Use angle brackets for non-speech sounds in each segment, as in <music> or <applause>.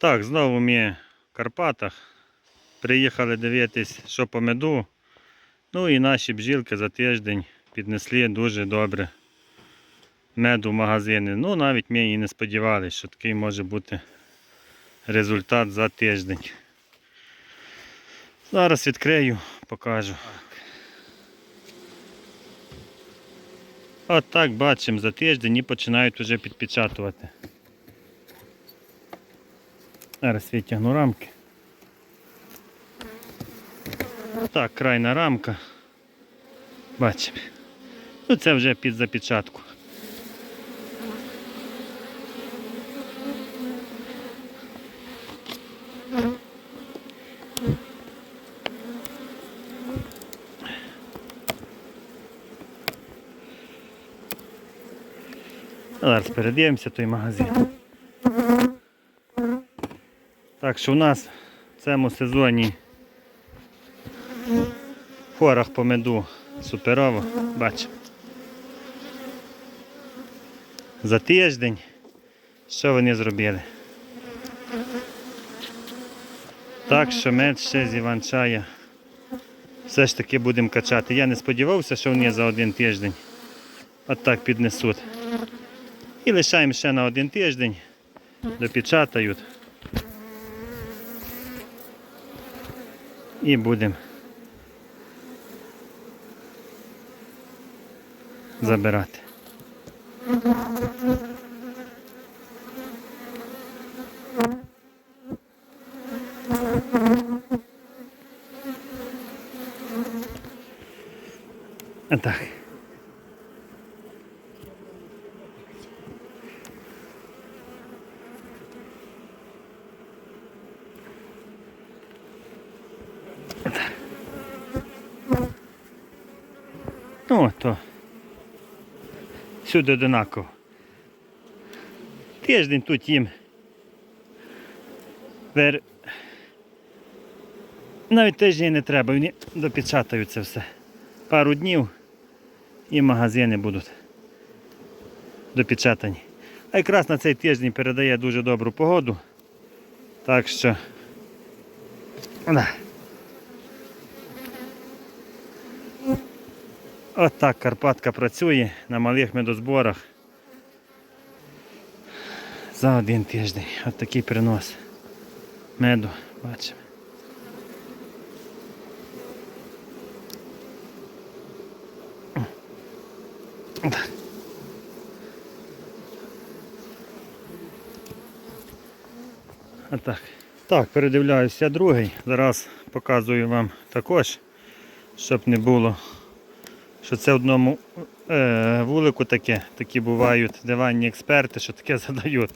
Так, знову ми в Карпатах. Приїхали дивитись, що по меду. Ну і наші бджілки за тиждень піднесли дуже добре меду в магазини. Ну, навіть ми і не сподівалися, що такий може бути результат за тиждень. Зараз відкрию, покажу. От так бачимо за тиждень і починають вже підпечатувати. Зараз витягну рамки. Так, крайна рамка. Бачимо. Ну це вже під запечатку. Зараз передивимося той магазин. Так що у нас в цьому сезоні порох по меду суперово, бачимо. За тиждень що вони зробили? Так що мед ще з Іван-чая все ж таки будемо качати. Я не сподівався, що вони за один тиждень от так піднесуть. І лишаємо ще на один тиждень, допечатають. І будемо забирати. Так. Ну, то всюди одинаково. Тиждень тут їм. Вер... Навіть тиждень не треба, вони допечатають це все. Пару днів і магазини будуть допечатані. А якраз на цей тиждень передає дуже добру погоду. Так що. Да. От так Карпатка працює на малих медозборах. За один тиждень. От такий принос меду. Бачимо. Отак. Так, передивляюся другий. Зараз показую вам також, щоб не було що це одному е, вулику таке, такі бувають диванні експерти, що таке <laughs> задають.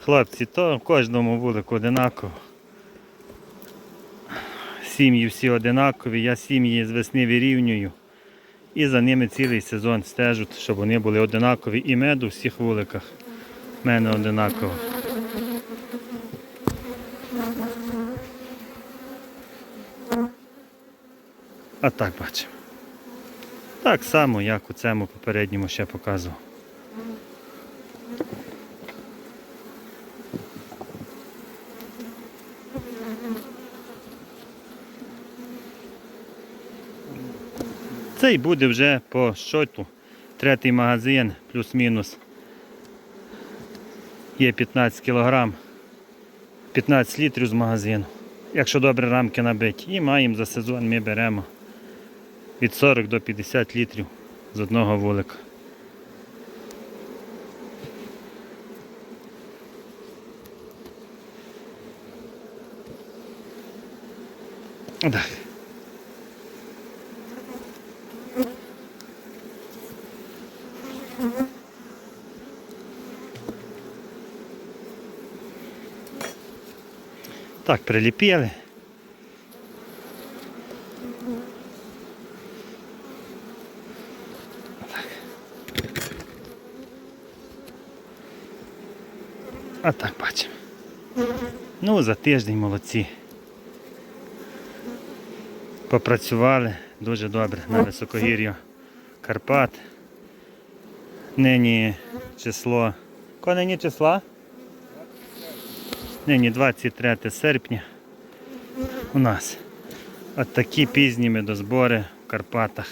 Хлопці, то в кожному вулику одинаково. Сім'ї всі одинакові, я сім'ї з весни вирівнюю. І за ними цілий сезон стежуть, щоб вони були одинакові. І меду в всіх вуликах. В мене одинаково. А так бачимо. Так само, як у цьому попередньому ще показував. Цей буде вже по щоту. Третій магазин, плюс-мінус. Є 15 кг, 15 літрів з магазину. Якщо добре рамки набиті. І маємо за сезон ми беремо від 40 до 50 літрів з одного вулика. Так. Так, приліпили. А так бачимо. Ну, за тиждень молодці. Попрацювали дуже добре на високогір'ю Карпат. Нині число. Коли нині числа? Нині 23 серпня у нас. От такі пізні медозбори в Карпатах.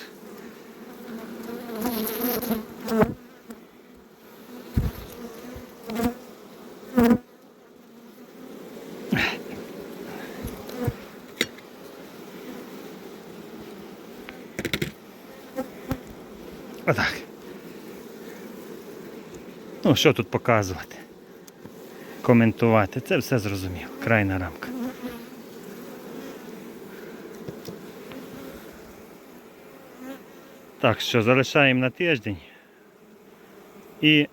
Отак. Ну, що тут показувати? Коментувати. Це все зрозуміло. Крайна рамка. Так що залишаємо на тиждень і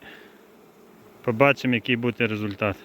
побачимо, який буде результат.